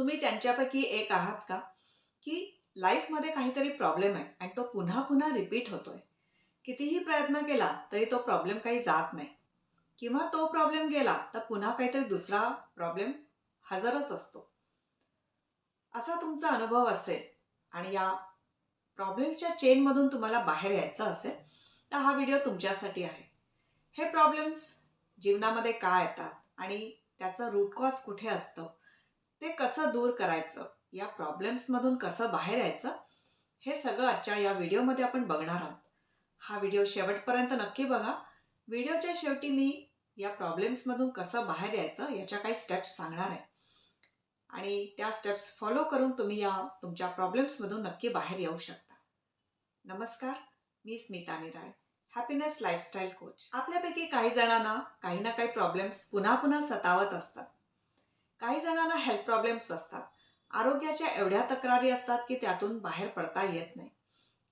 तुम्ही त्यांच्यापैकी एक आहात का? की लाईफमध्ये काहीतरी प्रॉब्लेम आहे आणि तो पुन्हा पुन्हा रिपीट होतोय. कितीही प्रयत्न केला तरी तो प्रॉब्लेम काही जात नाही. किंवा तो प्रॉब्लेम गेला तर पुन्हा काहीतरी दुसरा प्रॉब्लेम हजरच असतो. असा तुमचा अनुभव असेल आणि या प्रॉब्लेमच्या चेनमधून तुम्हाला बाहेर यायचं असेल तर हा व्हिडिओ तुमच्यासाठी आहे. हे प्रॉब्लेम्स जीवनामध्ये का येतात आणि त्याचं रूट कॉज कुठे असतं? ते कसं दूर करायचं या प्रॉब्लेम्समधून कसं बाहेर यायचं हे सगळं आजच्या या व्हिडिओमध्ये आपण बघणार आहोत. हा व्हिडिओ शेवटपर्यंत नक्की बघा. व्हिडिओच्या शेवटी मी या प्रॉब्लेम्समधून कसं बाहेर यायचं याच्या काही स्टेप्स सांगणार आहे. आणि त्या स्टेप्स फॉलो करून तुम्ही या तुमच्या प्रॉब्लेम्समधून नक्की बाहेर येऊ शकता. नमस्कार मी Smita Nirale happiness lifestyle coach आपल्यापैकी काही जणांना काही ना काही प्रॉब्लेम्स पुन्हा पुन्हा सतावत असतात. काही जणांना हेल्थ प्रॉब्लेम्स असतात. आरोग्याच्या एवढ्या तक्रारी असतात की त्यातून बाहेर पडता येत नाही.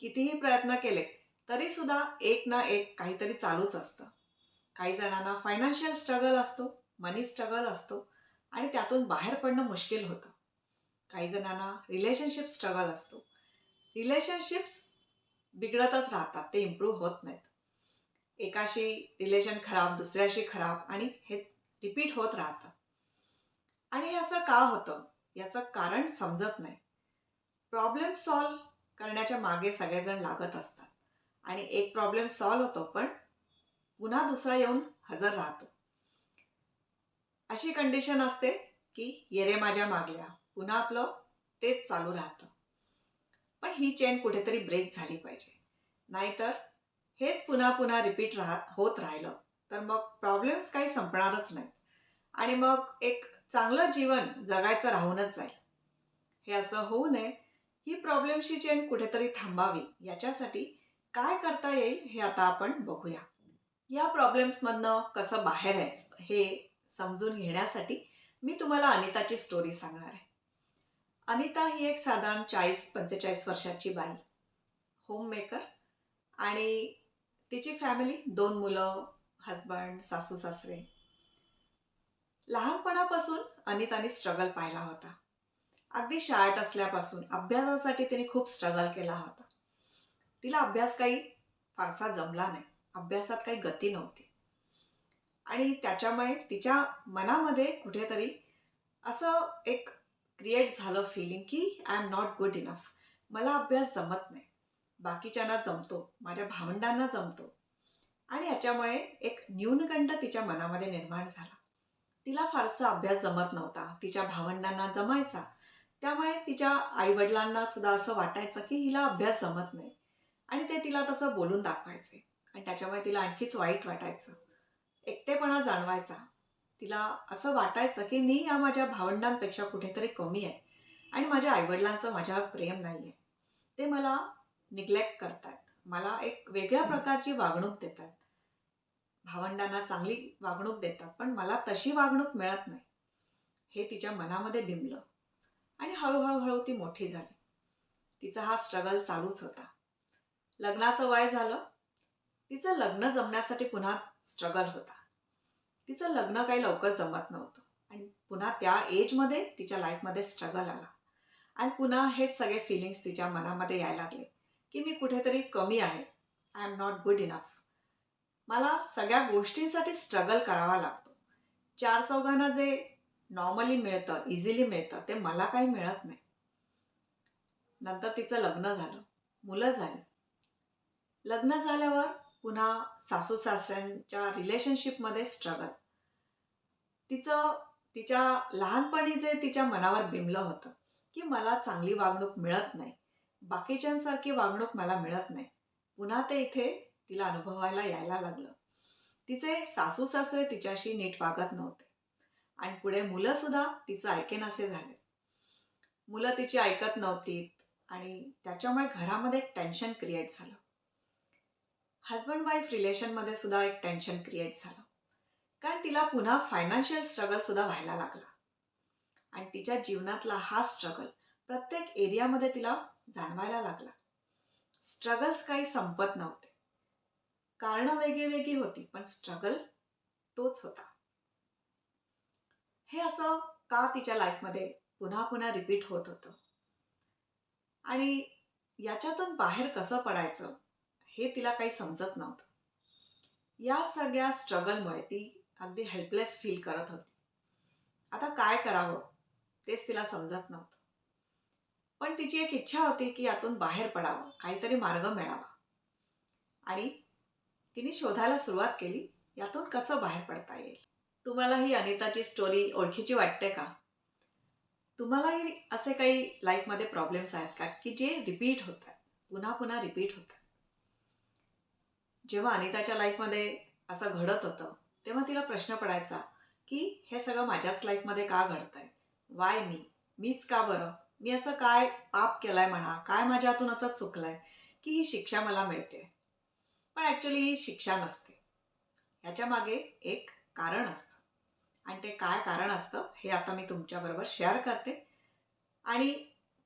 कितीही प्रयत्न केले तरी सुद्धा एक ना एक काहीतरी चालूच असतं. काही जणांना फायनान्शियल स्ट्रगल असतो मनी स्ट्रगल असतो आणि त्यातून बाहेर पडणं मुश्किल होतं. काही जणांना रिलेशनशिप स्ट्रगल असतो. रिलेशनशिप्स बिघडतच राहतात ते इम्प्रूव्ह होत नाहीत. एकाशी रिलेशन खराब दुसऱ्याशी खराब आणि हे रिपीट होत राहतं. आणि असं का होतं? याचं कारण समजत नाही. प्रॉब्लेम सॉल्व करण्याच्या मागे सगळेजण लागत असतात. आणि एक प्रॉब्लेम सॉल्व होतो पण पुन्हा दुसरा येऊन हजर राहतो. अशी कंडिशन असते की येरे माझ्या मागल्या. पुन्हा आपलं तेच चालू राहतं. पण ही चेन कुठेतरी ब्रेक झाली पाहिजे. नाहीतर हेच पुन्हा पुन्हा रिपीट राहत होत राहिलं. तर मग प्रॉब्लेम्स काही संपणारच नाहीत. आणि मग एक चांगलं जीवन जगायचं राहूनच जाईल. हे असं होऊ नये ही प्रॉब्लेमची चेन कुठेतरी थांबावी. याच्यासाठी काय करता येईल हे आता आपण बघूया. या प्रॉब्लेम्समधनं कसं बाहेर यायचं हे समजून घेण्यासाठी मी तुम्हाला अनिताची स्टोरी सांगणार आहे. अनिता ही एक साधारण चाळीस पंचेचाळीस वर्षाची बाई होममेकर आणि तिची फॅमिली दोन मुलं हजबंड सासू सासरे. लहानपणापासून अनिताने स्ट्रगल पाहिला होता. अगदी शाळेत असल्यापासून अभ्यासासाठी तिने खूप स्ट्रगल केला होता. तिला अभ्यास काही फारसा जमला नाही. अभ्यासात काही गती नव्हती. आणि त्याच्यामुळे तिच्या मनामध्ये कुठेतरी असं एक क्रिएट झालं फिलिंग की I am not good enough मला अभ्यास जमत नाही. बाकीच्यांना जमतो. माझ्या भावंडांना जमतो. आणि याच्यामुळे एक न्यूनगंड तिच्या मनामध्ये निर्माण झाला. तिला फारसा अभ्यास जमत नव्हता. तिच्या भावंडांना जमायचा. त्यामुळे तिच्या आईवडिलांना सुद्धा असं वाटायचं की हिला अभ्यास जमत नाही. आणि ते तिला तसं बोलून दाखवायचे. आणि त्याच्यामुळे तिला आणखीच वाईट वाटायचं. एकटेपणा जाणवायचा. तिला असं वाटायचं की मी या माझ्या भावंडांपेक्षा कुठेतरी कमी आहे. आणि माझ्या आईवडिलांचं माझ्यावर प्रेम नाही आहे ते मला निग्लेक्ट करतायत. मला एक वेगळ्या प्रकारची वागणूक देतात भावंडांना चांगली वागणूक देतात पण मला तशी वागणूक मिळत नाही. हे तिच्या मनामध्ये बिंबलं आणि हळूहळूहळू ती मोठी झाली. तिचा हा स्ट्रगल चालूच होता. लग्नाचं वय झालं. तिचं लग्न जमण्यासाठी पुन्हा स्ट्रगल होता. तिचं लग्न काही लवकर जमत नव्हतं आणि पुन्हा त्या एजमध्ये तिच्या लाईफमध्ये स्ट्रगल आला. आणि पुन्हा हेच सगळे फिलिंग्स तिच्या मनामध्ये यायला लागले की मी कुठेतरी कमी आहे. I am not good enough मला सगळ्या गोष्टींसाठी स्ट्रगल करावा लागतो. चार चौघांना जे नॉर्मली मिळतं इझिली मिळतं ते मला काही मिळत नाही. नंतर तिचं लग्न झालं. मुलं झाली. लग्न झाल्यावर पुन्हा सासू सासऱ्यांच्या रिलेशनशिपमध्ये स्ट्रगल तिचं तिच्या लहानपणी जे तिच्या मनावर बिंबलं होतं की मला चांगली वागणूक मिळत नाही. बाकीच्यांसारखी वागणूक मला मिळत नाही. पुन्हा ते इथे तिला अनुभवायला यायला लागलं. तिचे सासू सासरे तिच्याशी नीट वागत नव्हते. आणि पुढे मुलं सुद्धा तिचं ऐकेनासे झाले. मुलं तिची ऐकत नव्हती आणि त्याच्यामुळे घरामध्ये एक टेन्शन क्रिएट झालं हजबंड वाईफ रिलेशनमध्ये सुद्धा एक टेन्शन क्रिएट झालं. कारण तिला पुन्हा फायनान्शियल स्ट्रगल सुद्धा व्हायला लागला. आणि तिच्या जीवनातला हा स्ट्रगल प्रत्येक एरियामध्ये तिला जाणवायला लागला. स्ट्रगल्स काही संपत नव्हते. कारणं वेगळी वेगळी होती पण स्ट्रगल तोच होता. हे असं का तिच्या लाईफमध्ये पुन्हा पुन्हा रिपीट होत होतं? आणि याच्यातून बाहेर कसं पडायचं हे तिला काही समजत नव्हतं. या सगळ्या स्ट्रगलमुळे ती अगदी हेल्पलेस फील करत होती. आता काय करावं तेच तिला समजत नव्हतं. पण तिची एक इच्छा होती की यातून बाहेर पडावं काहीतरी मार्ग मिळावा. आणि तिने शोधायला सुरुवात केली यातून कसं बाहेर पडता येईल? तुम्हाला ही अनिताची स्टोरी ओळखीची वाटते का? तुम्हालाही असे काही लाईफमध्ये प्रॉब्लेम्स आहेत का? की जे रिपीट होत आहेत पुन्हा पुन्हा रिपीट होत जेव्हा अनिताच्या लाईफमध्ये असं घडत होतं तेव्हा तिला प्रश्न पडायचा की हे सगळं माझ्याच लाईफमध्ये का घडतंय? वाय मी मीच का बरं? मी असं काय पाप केलंय म्हणा? काय माझ्या हातून असं चुकलंय? की ही शिक्षा मला मिळते? पण ॲक्च्युली ही शिक्षा नसते. ह्याच्या मागे एक कारण असतं. आणि ते काय कारण असतं हे आता मी तुमच्याबरोबर शेअर करते. आणि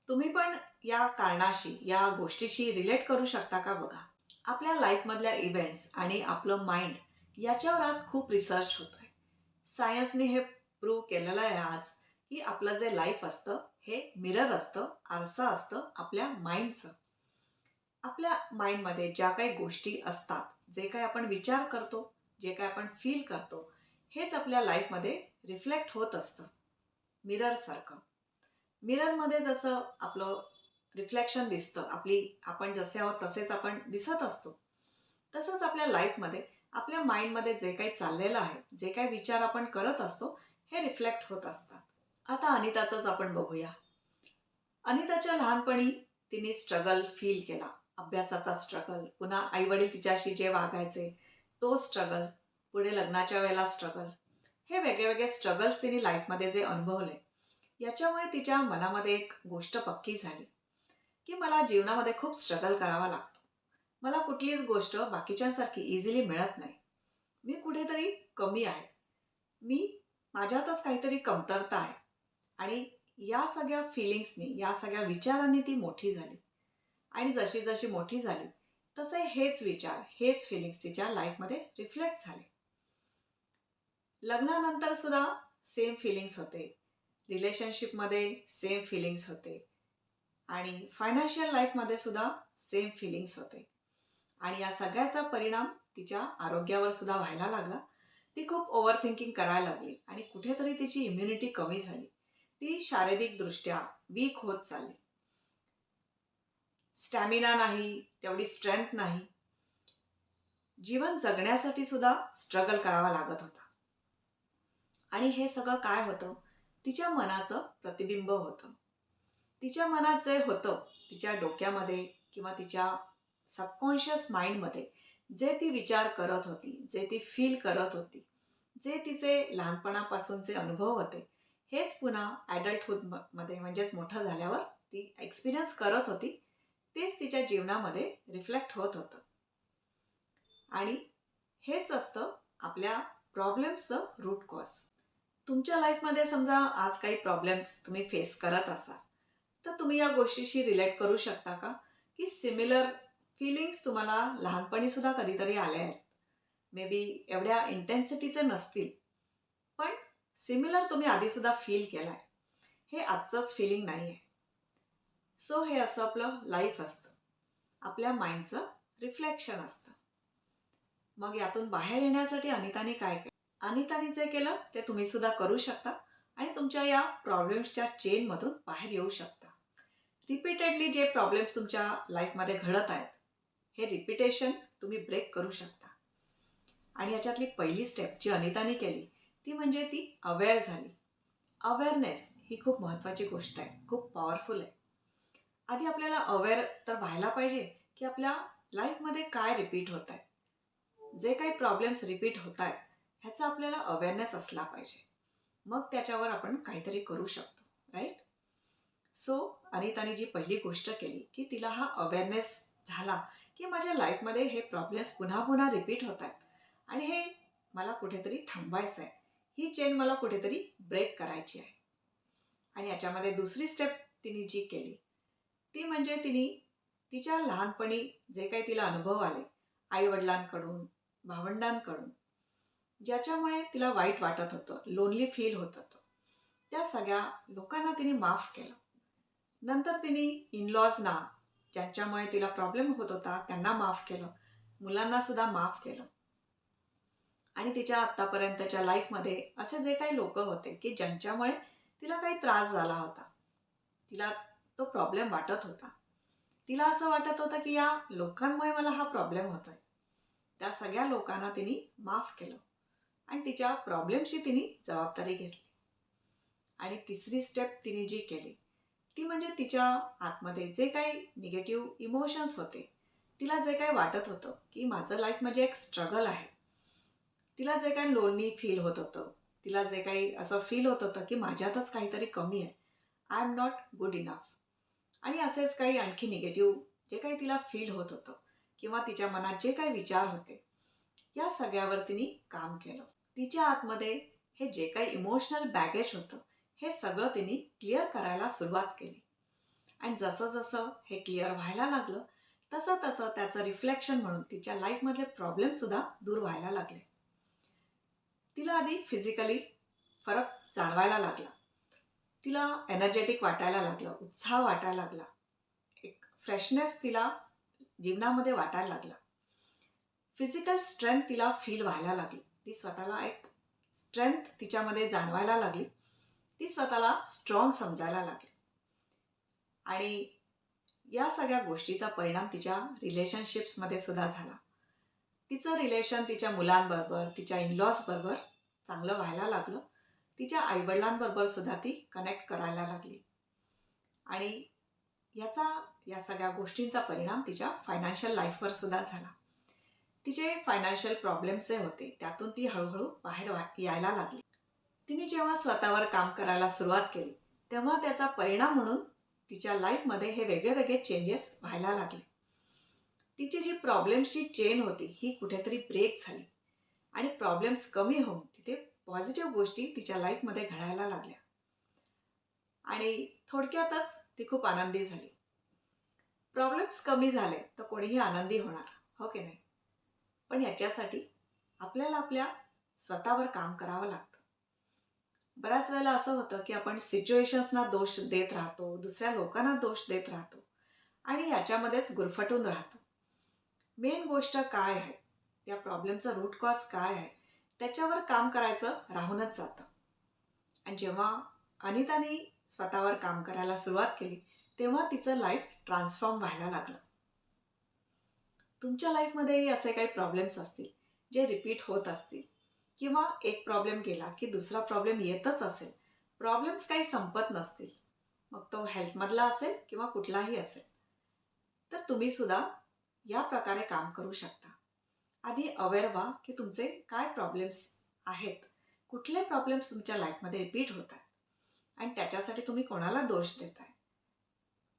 तुम्ही पण या कारणाशी या गोष्टीशी रिलेट करू शकता का बघा? आपल्या लाईफमधल्या इव्हेंट्स आणि आपलं माइंड याच्यावर आज खूप रिसर्च होतो आहे सायन्सने हे प्रूव्ह केलेलं आहे आज की आपलं जे लाईफ असतं हे मिरर असतं आरसा असतं आपल्या माइंडचं आपल्या माइंडमध्ये ज्या काही गोष्टी असतात जे काही आपण विचार करतो जे काही आपण फील करतो हेच आपल्या लाईफमध्ये रिफ्लेक्ट होत असतं. मिररसारखं मिररमध्ये जसं आपलं रिफ्लेक्शन दिसतं आपली आपण जसे आहोत तसेच आपण दिसत असतो. तसंच आपल्या लाईफमध्ये आपल्या माइंडमध्ये जे काही चाललेलं आहे जे काही विचार आपण करत असतो हे रिफ्लेक्ट होत असतात. आता अनिताचंच आपण बघूया. अनिताच्या लहानपणी तिने स्ट्रगल फील केला. अभ्यासाचा स्ट्रगल पुन्हा आईवडील तिच्याशी जे वागायचे तो स्ट्रगल पुढे लग्नाच्या वेळेला स्ट्रगल हे वेगळे वेगळे स्ट्रगल्स तिने लाईफमध्ये जे अनुभवले याच्यामुळे तिच्या मनामध्ये एक गोष्ट पक्की झाली की मला जीवनामध्ये खूप स्ट्रगल करावा लागतो. मला कुठलीच गोष्ट बाकीच्यांसारखी इझिली मिळत नाही. मी कुठेतरी कमी आहे. मी माझ्यातच काहीतरी कमतरता आहे. आणि या सगळ्या फिलिंग्सनी या सगळ्या विचारांनी ती मोठी झाली. आणि जशी जशी मोठी झाली तसे हेच विचार हेच फिलिंग्स तिच्या लाईफमध्ये रिफ्लेक्ट झाले. लग्नानंतर सुद्धा सेम फिलिंग्स होते. रिलेशनशिपमध्ये सेम फिलिंग्स होते. आणि फायनान्शियल लाईफमध्ये सुद्धा सेम फिलिंग्स होते. आणि या सगळ्याचा परिणाम तिच्या आरोग्यावर सुद्धा व्हायला लागला. ती खूप ओव्हर थिंकिंग करायला लागली आणि कुठेतरी तिची इम्युनिटी कमी झाली. ती शारीरिकदृष्ट्या वीक होत चालली. स्टॅमिना नाही तेवढी स्ट्रेंथ नाही. जीवन जगण्यासाठी सुद्धा स्ट्रगल करावा लागत होता. आणि हे सगळं काय होतं? तिच्या मनाचं प्रतिबिंब होतं. तिच्या मनात जे होतं तिच्या डोक्यामध्ये किंवा तिच्या सबकॉन्शियस माइंडमध्ये जे ती विचार करत होती जे ती फील करत होती जे तिचे लहानपणापासूनचे अनुभव होते हेच पुन्हा ॲडल्टहूडमध्ये म्हणजेच मोठं झाल्यावर ती एक्सपिरियन्स करत होती. तेच तिच्या जीवनामध्ये रिफ्लेक्ट होत होतं. आणि हेच असतं आपल्या प्रॉब्लेम्सचं रूट कॉज तुमच्या लाईफमध्ये समजा आज काही प्रॉब्लेम्स तुम्ही फेस करत असाल तर तुम्ही या गोष्टीशी रिलेट करू शकता का? की सिमिलर फिलिंग्स तुम्हाला लहानपणी सुद्धा कधीतरी आल्या आहेत. मे बी एवढ्या इंटेन्सिटीचे नसतील पण सिमिलर तुम्ही आधीसुद्धा फील केला आहे हे आजचंच फिलिंग नाही आहे सो हे असं आपलं लाईफ असतं. आपल्या माइंडचं रिफ्लेक्शन असतं. मग यातून बाहेर येण्यासाठी अनिताने काय केलं? अनिताने जे केलं ते तुम्ही सुद्धा करू शकता आणि तुमच्या या प्रॉब्लेम्सच्या चेनमधून बाहेर येऊ शकता. रिपीटेडली जे प्रॉब्लेम्स तुमच्या लाईफमध्ये घडत आहेत हे रिपिटेशन तुम्ही ब्रेक करू शकता. आणि याच्यातली पहिली स्टेप जी अनिताने केली ती म्हणजे ती अवेअर झाली. अवेअरनेस ही खूप महत्त्वाची गोष्ट आहे. खूप पॉवरफुल आहे. आधी आपल्याला अवेअर तर व्हायला पाहिजे की आपल्या लाईफमध्ये काय रिपीट होत आहे जे काही प्रॉब्लेम्स रिपीट होत आहेत ह्याचा आपल्याला अवेअरनेस असला पाहिजे. मग त्याच्यावर आपण काहीतरी करू शकतो राईट सो अनिताने जी पहिली गोष्ट केली की तिला हा अवेअरनेस झाला की माझ्या लाईफमध्ये हे प्रॉब्लेम्स पुन्हा पुन्हा रिपीट होत आहेत आणि हे मला कुठेतरी थांबवायचं आहे ही चेन मला कुठेतरी ब्रेक करायची आहे. आणि याच्यामध्ये दुसरी स्टेप तिने जी केली ती म्हणजे तिने तिच्या लहानपणी जे काही तिला अनुभव आले आईवडिलांकडून भावंडांकडून ज्याच्यामुळे तिला वाईट वाटत होतं लोनली फील होत होतं. त्या सगळ्या लोकांना तिने माफ केलं. नंतर तिने इनलॉजना ज्यांच्यामुळे तिला प्रॉब्लेम होत होता त्यांना माफ केलं. मुलांना सुद्धा माफ केलं. आणि तिच्या आत्तापर्यंतच्या लाईफमध्ये असे जे काही लोक होते की ज्यांच्यामुळे तिला काही त्रास झाला होता. तिला तो प्रॉब्लेम वाटत होता. तिला असं वाटत होतं की या लोकांमुळे मला हा प्रॉब्लेम होतोय. त्या सगळ्या लोकांना तिने माफ केलं आणि तिच्या प्रॉब्लेमशी तिने जबाबदारी घेतली. आणि तिसरी स्टेप तिने जी केली ती म्हणजे तिच्या आतमध्ये जे काही निगेटिव्ह इमोशन्स होते तिला जे काही वाटत होतं की माझं लाईफ म्हणजे एक स्ट्रगल आहे. तिला जे काही लोनली फील होत होतं तिला जे काही असं फील होत होतं की माझ्यातच काहीतरी कमी आहे. I am not good enough आणि असेच काही आणखी निगेटिव्ह जे काही तिला फील होत होतं किंवा तिच्या मनात जे काही विचार होते या सगळ्यावर तिने काम केलं. तिच्या आतमध्ये हे जे काही इमोशनल बॅगेज होतं हे सगळं तिने क्लिअर करायला सुरुवात केली. आणि जसं जसं हे क्लिअर व्हायला लागलं तसं तसं त्याचं रिफ्लेक्शन म्हणून तिच्या लाईफमधले प्रॉब्लेमसुद्धा दूर व्हायला लागले. तिला आधी फिजिकली फरक जाणवायला लागला. तिला एनर्जेटिक वाटायला लागलं उत्साह वाटायला लागला. एक फ्रेशनेस तिला जीवनामध्ये वाटायला लागला. फिजिकल स्ट्रेंथ तिला फील व्हायला लागली. ती स्वतःला एक स्ट्रेंथ तिच्यामध्ये जाणवायला लागली. ती स्वतःला स्ट्रॉंग समजायला लागली. आणि या सगळ्या गोष्टीचा परिणाम तिच्या रिलेशनशिप्समध्ये सुद्धा झाला. तिचं रिलेशन तिच्या मुलांबरोबर तिच्या इनलॉजबरोबर चांगलं व्हायला लागलं. तिच्या आईवडिलांबरोबर सुद्धा ती कनेक्ट करायला लागली. आणि याचा या सगळ्या गोष्टींचा परिणाम तिच्या फायनान्शियल लाईफवर सुद्धा झाला. तिचे फायनान्शियल प्रॉब्लेम्स जे होते त्यातून ती हळूहळू बाहेर यायला लागली. तिने जेव्हा स्वतःवर काम करायला सुरुवात केली तेव्हा त्याचा परिणाम म्हणून तिच्या लाईफमध्ये हे वेगळे वेगळे चेंजेस व्हायला लागले. तिची जी प्रॉब्लेम्सची चेन होती ही कुठेतरी ब्रेक झाली. आणि प्रॉब्लेम्स कमी होऊन पॉझिटिव्ह गोष्टी तिच्या लाईफमध्ये घडायला लागल्या. आणि थोडक्यातच ती खूप आनंदी झाली. प्रॉब्लेम्स कमी झाले तर कोणीही आनंदी होणार हो की नाही? पण याच्यासाठी आपल्याला आपल्या स्वतःवर काम करावं लागतं. बऱ्याच वेळेला असं होतं की आपण सिच्युएशन्सना दोष देत राहतो दुसऱ्या लोकांना दोष देत राहतो आणि याच्यामध्येच गुरफटून राहतो. मेन गोष्ट काय आहे? त्या प्रॉब्लेमचा रूट कॉज काय आहे? त्याच्यावर काम करायचं राहूनच जातं. आणि जेव्हा अनिताने स्वतःवर काम करायला सुरुवात केली तेव्हा तिचं लाईफ ट्रान्सफॉर्म व्हायला लागलं. तुमच्या लाईफमध्येही असे काही प्रॉब्लेम्स असतील जे रिपीट होत असतील किंवा एक प्रॉब्लेम गेला की दुसरा प्रॉब्लेम येतच असेल प्रॉब्लेम्स काही संपत नसतील मग तो हेल्थमधला असेल किंवा कुठलाही असेल तर तुम्ही सुद्धा या प्रकारे काम करू शकता. आधी अवेअर व्हा की तुमचे काय प्रॉब्लेम्स आहेत. कुठले प्रॉब्लेम्स तुमच्या लाईफमध्ये रिपीट होत आहेत आणि त्याच्यासाठी तुम्ही कोणाला दोष देताय?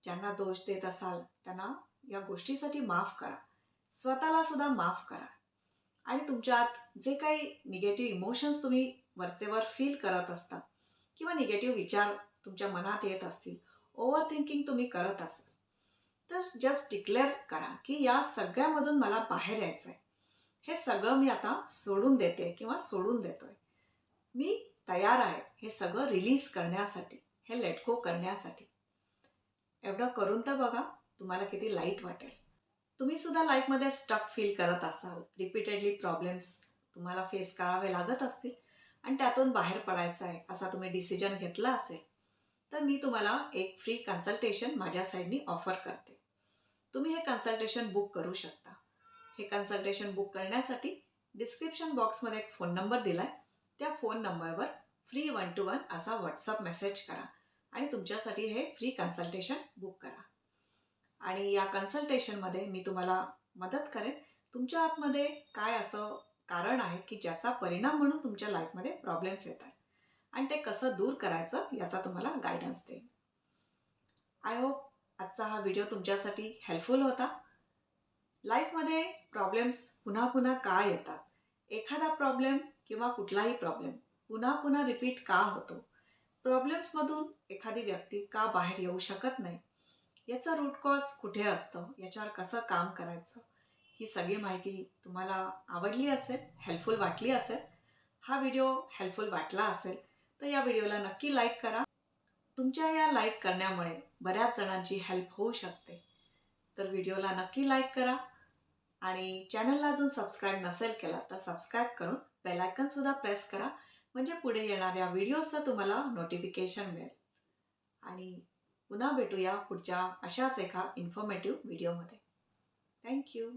ज्यांना दोष देत असाल त्यांना या गोष्टीसाठी माफ करा. स्वतःला सुद्धा माफ करा. आणि तुमच्यात जे काही निगेटिव्ह इमोशन्स तुम्ही वरचेवर फील करत असता किंवा निगेटिव्ह विचार तुमच्या मनात येत असतील ओव्हर थिंकिंग तुम्ही करत असाल तर जस्ट डिक्लेअर करा की या सगळ्यामधून मला बाहेर यायचं आहे हे सगळं मी आता सोडून देते किंवा सोडून देतोय. मी तयार आहे हे सगळं रिलीज करण्यासाठी हे लेटको करण्यासाठी. एवढं करून तर बघा तुम्हाला किती लाइट वाटेल. तुम्ही सुद्धा लाईफमध्ये स्टक फील करत असाल. रिपीटेडली प्रॉब्लेम्स तुम्हाला फेस करावे लागत असतील. आणि त्यातून बाहेर पडायचं आहे असा तुम्ही डिसिजन घेतला असेल तर मी तुम्हाला एक फ्री कन्सल्टेशन माझ्या साईडनी ऑफर करते. तुम्ही हे कन्सल्टेशन बुक करू शकता. हे कन्सल्टेशन बुक करण्यासाठी डिस्क्रिप्शन बॉक्समध्ये एक फोन नंबर दिला आहे त्या फोन नंबरवर फ्री वन टू वन असा व्हॉट्सअप मेसेज करा आणि तुमच्यासाठी हे फ्री कन्सल्टेशन बुक करा. आणि या कन्सल्टेशनमध्ये मी तुम्हाला मदत करेन. तुमच्या आतमध्ये काय असं कारण आहे की ज्याचा परिणाम म्हणून तुमच्या लाईफमध्ये प्रॉब्लेम्स येत आहेत. आणि ते कसं दूर करायचं याचा तुम्हाला गायडन्स देईन. आय होप आजचा हा व्हिडिओ तुमच्यासाठी हेल्पफुल होता. लाईफमध्ये प्रॉब्लेम्स पुन्हा पुन्हा का येतात? एखादा प्रॉब्लेम किंवा कुठलाही प्रॉब्लेम पुन्हा पुन्हा रिपीट का होतो? प्रॉब्लेम्समधून एखादी व्यक्ती का बाहेर येऊ शकत नाही? याचं रूट कॉज कुठे असतं? याच्यावर कसं काम करायचं? ही सगळी माहिती तुम्हाला आवडली असेल हेल्पफुल वाटली असेल हा व्हिडिओ हेल्पफुल वाटला असेल तर या व्हिडिओला नक्की लाईक करा. तुमच्या या लाईक करण्यामुळे बऱ्याच जणांची हेल्प होऊ शकते. तर व्हिडिओला नक्की लाईक करा. आणि चॅनलला अजून सबस्क्राईब नसेल केला तर सबस्क्राईब करून बेलायकन सुद्धा प्रेस करा. म्हणजे पुढे येणाऱ्या व्हिडिओजचं तुम्हाला नोटिफिकेशन मिळेल. आणि पुन्हा भेटूया पुढच्या अशाच एका इन्फॉर्मेटिव्ह व्हिडिओमध्ये थँक्यू